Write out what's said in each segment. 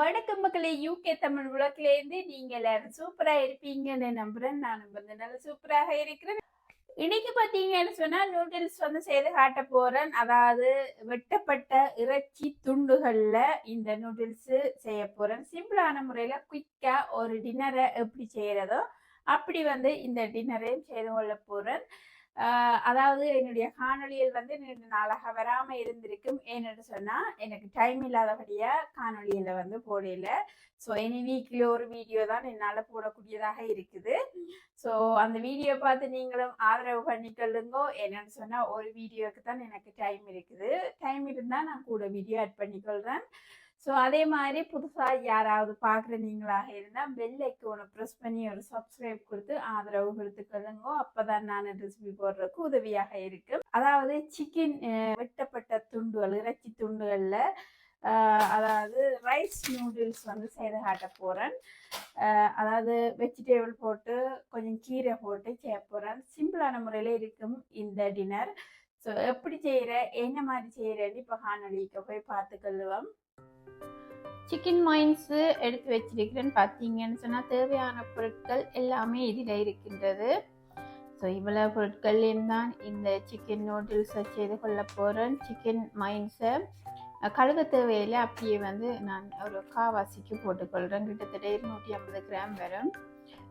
வணக்கம் மக்களே யூகே தமிழ் உலகிலேருந்து நீங்க எல்லாரும் சூப்பரா இருப்பீங்கன்னு நம்புறேன். நான் வந்து நல்ல சூப்பராக இருக்கிறேன். இன்னைக்கு பார்த்தீங்கன்னு சொன்னா நூடுல்ஸ் வந்து செய்து காட்ட போறேன். அதாவது வெட்டப்பட்ட இறைச்சி துண்டுகள்ல இந்த நூடுல்ஸ் செய்ய போறேன். சிம்பிளான முறையில குயிக்கா ஒரு டின்னரை எப்படி செய்யறதோ அப்படி வந்து இந்த டின்னரையும் செய்து கொள்ள போறேன். அதாவது என்னுடைய காணொலியில் வந்து நீண்ட நாளாக வராம இருந்திருக்கும் ஏன்னு சொன்னா எனக்கு டைம் இல்லாதபடியா காணொலியில வந்து போடல. ஸோ இனி வீக்லி ஒரு வீடியோ தான் என்னால் போடக்கூடியதாக இருக்குது. ஸோ அந்த வீடியோ பார்த்து நீங்களும் ஆதரவு பண்ணிக்கொள்ளுங்கோ என்னன்னு சொன்னால் ஒரு வீடியோக்கு தான் எனக்கு டைம் இருக்குது. டைம் இருந்தால் நான் கூட வீடியோ ஆட் பண்ணிக்கொள்கிறேன் ஸோ அதே மாதிரி புதுசாக யாராவது பார்க்குற நீங்களாக இருந்தால் பெல் ஐக்கோனை ப்ரெஸ் பண்ணி ஒரு சப்ஸ்கிரைப் கொடுத்து ஆதரவு கொடுத்துக்கொள்ளுங்க அப்போ தான் நான் ரெசிபி போடுறதுக்கு உதவியாக இருக்கும். அதாவது சிக்கன் வெட்டப்பட்ட துண்டுகள் இறைச்சி துண்டுகளில் அதாவது ரைஸ் நூடுல்ஸ் வந்து செய்து காட்ட போகிறேன் அதாவது வெஜிடேபிள் போட்டு கொஞ்சம் கீரை போட்டு செய்ய போகிறேன் சிம்பிளான முறையில் இருக்கும் இந்த டின்னர் ஸோ எப்படி செய்கிற என்ன மாதிரி செய்கிறேன்னு இப்போ காணொலிக்கு போய் பார்த்துக்கொள்ளுவோம் சிக்கன் மைன்ஸு எடுத்து வச்சிருக்கிறேன்னு பார்த்தீங்கன்னு சொன்னால் தேவையான பொருட்கள் எல்லாமே இதில் இருக்கின்றது. ஸோ இவ்வளோ பொருட்கள் தான் இந்த சிக்கன் நூடுல்ஸை செய்து கொள்ள போகிறேன் சிக்கன் மைன்ஸை கழுவ தேவையில் அப்படியே வந்து நான் ஒரு காவாசிக்கு போட்டுக்கொள்கிறேன் கிட்டத்தட்ட இருநூற்றி ஐம்பது கிராம் வரும்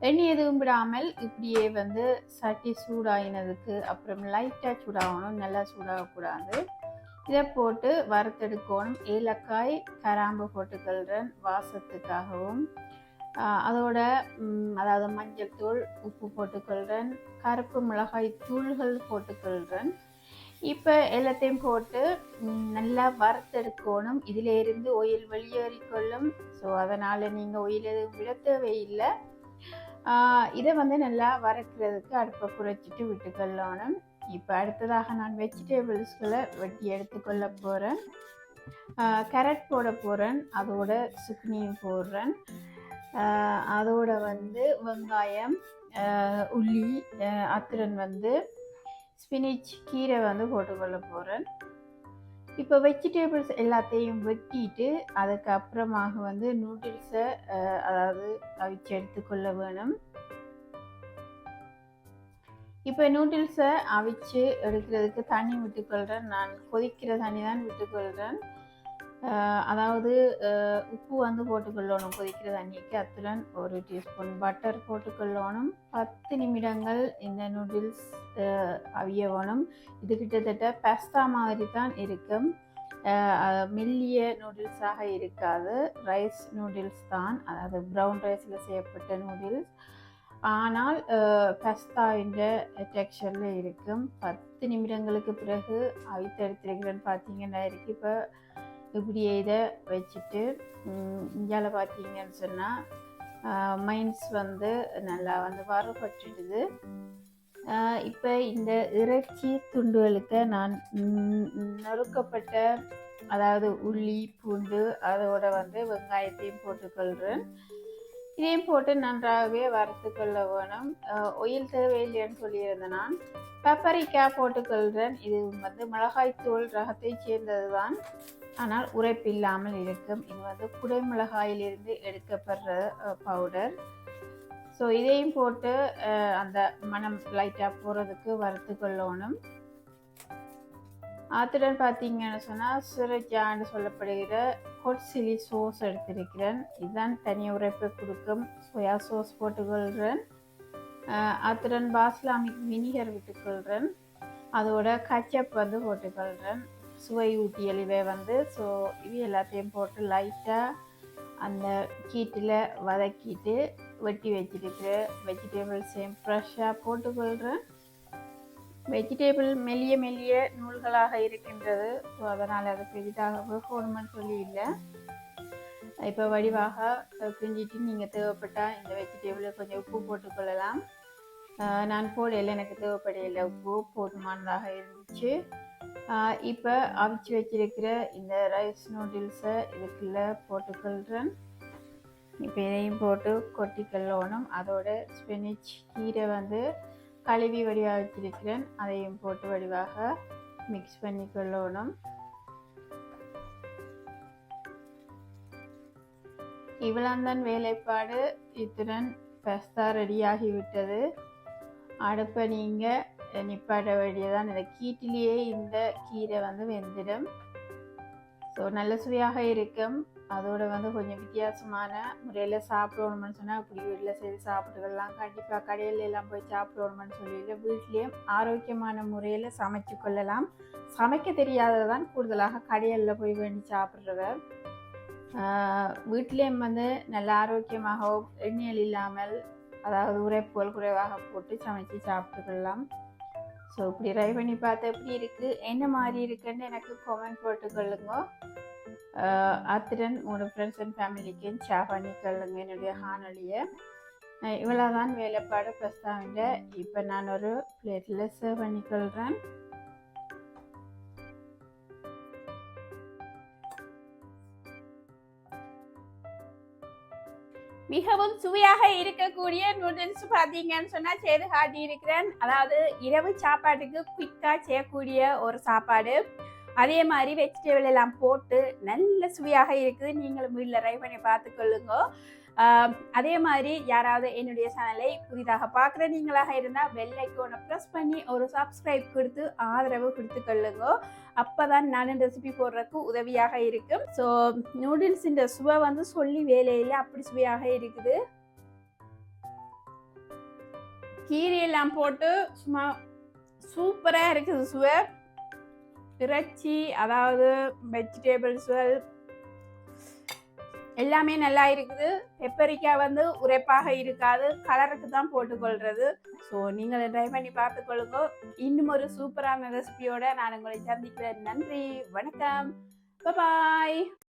எண்ணெய் எதுவும் விடாமல் இப்படியே வந்து சட்டி சூடாயினதுக்கு அப்புறம் லைட்டாக சூடாகணும். நல்லா சூடாகக்கூடாது இதை போட்டு வறுத்தெடுக்கணும். ஏலக்காய் கராம்பு போட்டுக்கொள்கிறேன் வாசத்துக்காகவும். அதோட அதாவது மஞ்சள் தூள் உப்பு போட்டுக்கொள்கிறேன் கருப்பு மிளகாய் தூள்கள் போட்டுக்கொள்கிறேன் இப்போ எல்லாத்தையும் போட்டு நல்லா வறுத்தெடுக்கணும். இதில் இருந்து ஒயில் வெளியேறிக்கொள்ளும். ஸோ அதனால் நீங்கள் ஒயில் எதுவும் விட தேவையில்லை. இதை வந்து நல்லா வறுக்கிறதுக்கு அடுப்பை குறைச்சிட்டு விட்டுக்கொள்ளணும். இப்போ அடுத்ததாக நான் வெஜிடேபிள்ஸ்களை வெட்டி எடுத்துக்கொள்ள போகிறேன் கேரட் போட போகிறேன் அதோட சுக்னியும் போடுறேன். அதோட வந்து வெங்காயம் உள்ளி அத்திரன் வந்து ஸ்பினிச் கீரை வந்து போட்டுக்கொள்ள போகிறேன் இப்போ வெஜிடபிள்ஸ் எல்லாத்தையும் வெட்டிட்டு அதுக்கப்புறமாக வந்து நூடுல்ஸை அதாவது அவிச்சு எடுத்துக்கொள்ள வேணும். இப்போ நூடுல்ஸை அவிச்சு எடுக்கிறதுக்கு தண்ணி விட்டுக்கொள்கிறேன் நான் கொதிக்கிற தண்ணி தான் விட்டுக்கொள்கிறேன் அதாவது உப்பு வந்து போட்டுக்கொள்ளணும். கொதிக்கிற தண்ணிக்கு அத்துடன் ஒரு டீஸ்பூன். பட்டர் போட்டுக்கொள்ளணும். பத்து நிமிடங்கள் இந்த நூடுல்ஸ் அவியவணும். இது கிட்டத்தட்ட பெஸ்தா மாதிரி தான் இருக்கும் மெல்லிய நூடுல்ஸாக இருக்காது. ரைஸ் நூடுல்ஸ் தான். அதாவது ப்ரௌன் ரைஸில் செய்யப்பட்ட நூடுல்ஸ் ஆனால் பெஸ்தாவின்ற டெக்ஸ்டரில் இருக்கும். பத்து நிமிடங்களுக்கு பிறகு அவித்தெடுத்திருக்கிறேன்னு பார்த்தீங்கன்னா இருக்குது இப்போ இப்படியே இதை வச்சுட்டு இந்தியாவில் பார்த்தீங்கன்னு சொன்னால் மைண்ட்ஸ் வந்து நல்லா வந்து வரப்பட்டுடுது இப்போ இந்த இறைச்சி துண்டுகளுக்கு நான் நொறுக்கப்பட்ட அதாவது உள்ளி பூண்டு அதோட வந்து வெங்காயத்தையும் போட்டுக்கொள்கிறேன் இதையும் போட்டு நன்றாகவே வறுத்து வேணும். ஒயில் தேவையில்லைன்னு சொல்லியிருந்தேன் நான். பெப்பரிக்காய் போட்டுக்கொள்கிறேன் இது வந்து மிளகாய்த்தூள் ரகத்தை சேர்ந்தது தான் ஆனால் உரைப்பு இல்லாமல் இருக்கும். இது வந்து குடைமிளகாயிலிருந்து எடுக்கப்படுற பவுடர் ஸோ இதையும் போட்டு அந்த மனம் லைட்டாக போகிறதுக்கு வறுத்து கொள்ளணும். அத்துடன் பார்த்தீங்கன்னு சொன்னால் சுரஜான்னு சொல்லப்படுகிற ஹொட் சில்லி சோஸ் எடுத்திருக்கிறேன். இதுதான் தனி உரைப்பை கொடுக்கும். சோயா சோஸ் போட்டுக்கொள்கிறேன். அத்துடன் பாஸ்லாமிக் வினிகர் விட்டுக்கொள்கிறேன். அதோட கச்சப் வந்து போட்டுக்கொள்கிறேன். சுவை ஊட்டியல் இவை வந்து ஸோ இது எல்லாத்தையும் போட்டு லைட்டாக அந்த கீட்டில் வதக்கிட்டு வெட்டி வச்சிருக்கிற வெஜிடபிள்ஸையும் ஃப்ரெஷ்ஷாக போட்டுக்கொள்கிறேன் வெஜிடேபிள் மெல்லிய மெல்லிய நூல்களாக இருக்கின்றது ஸோ அதனால் அது பெரிதாக வேகணும்னு சொல்லி இல்லை. இப்போ வடிவாக பிரிஞ்சிட்டு நீங்கள் தேவைப்பட்டால் இந்த வெஜிடேபிளை கொஞ்சம் உப்பு போட்டுக்கொள்ளலாம் நான் போடையில் எனக்கு தேவைப்படையில் உப்பு போதுமானதாக இருந்துச்சு. இப்போ அவிச்சு வச்சிருக்கிற இந்த ரைஸ் நூடுல்ஸை இதுக்குள்ளே போட்டுக்கொள்கிறேன் இப்போ இதையும் போட்டு கொட்டிக்கொள்ளணும் அதோட ஸ்பினிச் கீரை வந்து கழுவி வடிவாக வச்சிருக்கிறேன். அதையும் போட்டு வடிவாக மிக்ஸ் பண்ணி கொள்ளணும். இவ்வளோந்தான் வேலைப்பாடு. இத்துடன் பெஸ்தா ரெடியாகிவிட்டது அடுப்பை நீங்கள் நிப்பாட வேண்டியதான் இந்த கீட்டிலேயே இந்த கீரை வந்து வெந்துடும். ஸோ நல்ல சுவையாக இருக்கும். அதோட வந்து கொஞ்சம் வித்தியாசமான முறையில் சாப்பிடணும்னு சொன்னால் இப்படி வீட்டில் செய்து சாப்பிட்டுக்கலாம். கண்டிப்பாக கடையில் எல்லாம் போய் சாப்பிடணும்னு சொல்லிட்டு வீட்லேயும் ஆரோக்கியமான முறையில் சமைச்சு கொள்ளலாம். சமைக்க தெரியாததான் கூடுதலாக கடையில் போய் வேண்டி சாப்பிட்றவர் வீட்லேயும் வந்து நல்ல ஆரோக்கியமாகவும் எண்ணெயில் இல்லாமல் அதாவது உரைப்புகள் குறைவாக போட்டு சமைச்சு சாப்பிட்டுக்கலாம். ஸோ இப்படி ட்ரை பண்ணி பார்த்து எப்படி இருக்குது என்ன மாதிரி இருக்குன்னு எனக்கு கமெண்ட் போட்டுக்கொள்ளுங்க அத்துடன் உங்களோட ஃப்ரெண்ட்ஸ் அண்ட் ஃபேமிலிக்கும் ஷேர் பண்ணிக்கொள்ளுங்க என்னுடைய காணொலியை இவ்வளோதான் வேலைப்பாடு பிரஸ்தாவிட இப்போ நான் ஒரு பிளேட்டில் சர்வ் பண்ணிக்கொள்கிறேன் மிகவும் சுவையாக இருக்கக்கூடிய நூடுல்ஸ் பார்த்தீங்கன்னு சொன்னால் செய்து காட்டி இருக்கிறேன். அதாவது இரவு சாப்பாட்டுக்கு குயிக்காக செய்யக்கூடிய ஒரு சாப்பாடு. அதே மாதிரி வெஜிடபிள் எல்லாம் போட்டு நல்ல சுவையாக இருக்குது. நீங்களும் வீட்டில் ட்ரை பண்ணி பார்த்துக்கொள்ளுங்க. அதே மாதிரி யாராவது என்னுடைய சேனலை புதிதாக பார்க்குற நீங்களாக இருந்தால் பெல் ஐக்கோனை ப்ரெஸ் பண்ணி ஒரு சப்ஸ்கிரைப் கொடுத்து ஆதரவு கொடுத்து கொள்ளுங்க. அப்போ தான் நான் ரெசிபி போடுறதுக்கு உதவியாக இருக்கும். ஸோ நூடுல்ஸின் சுவை வந்து சொல்லி வேலையில் அப்படி சுவையாக இருக்குது. கீரையெல்லாம் போட்டு சும்மா சூப்பராக இருக்குது சுவை. இறைச்சி அதாவது வெஜிடபிள்ஸ்கள் எல்லாமே நல்லா இருக்குது. பெப்பரிக்காய் வந்து உரைப்பாக இருக்காது. கலருக்கு தான் போட்டுக்கொள்றது. ஸோ நீங்கள் ட்ரை பண்ணி பார்த்துக்கொள்ளுங்க. இன்னும் ஒரு சூப்பரான ரெசிபியோட நான் உங்களை சந்திக்கிறேன். நன்றி. வணக்கம். பாய்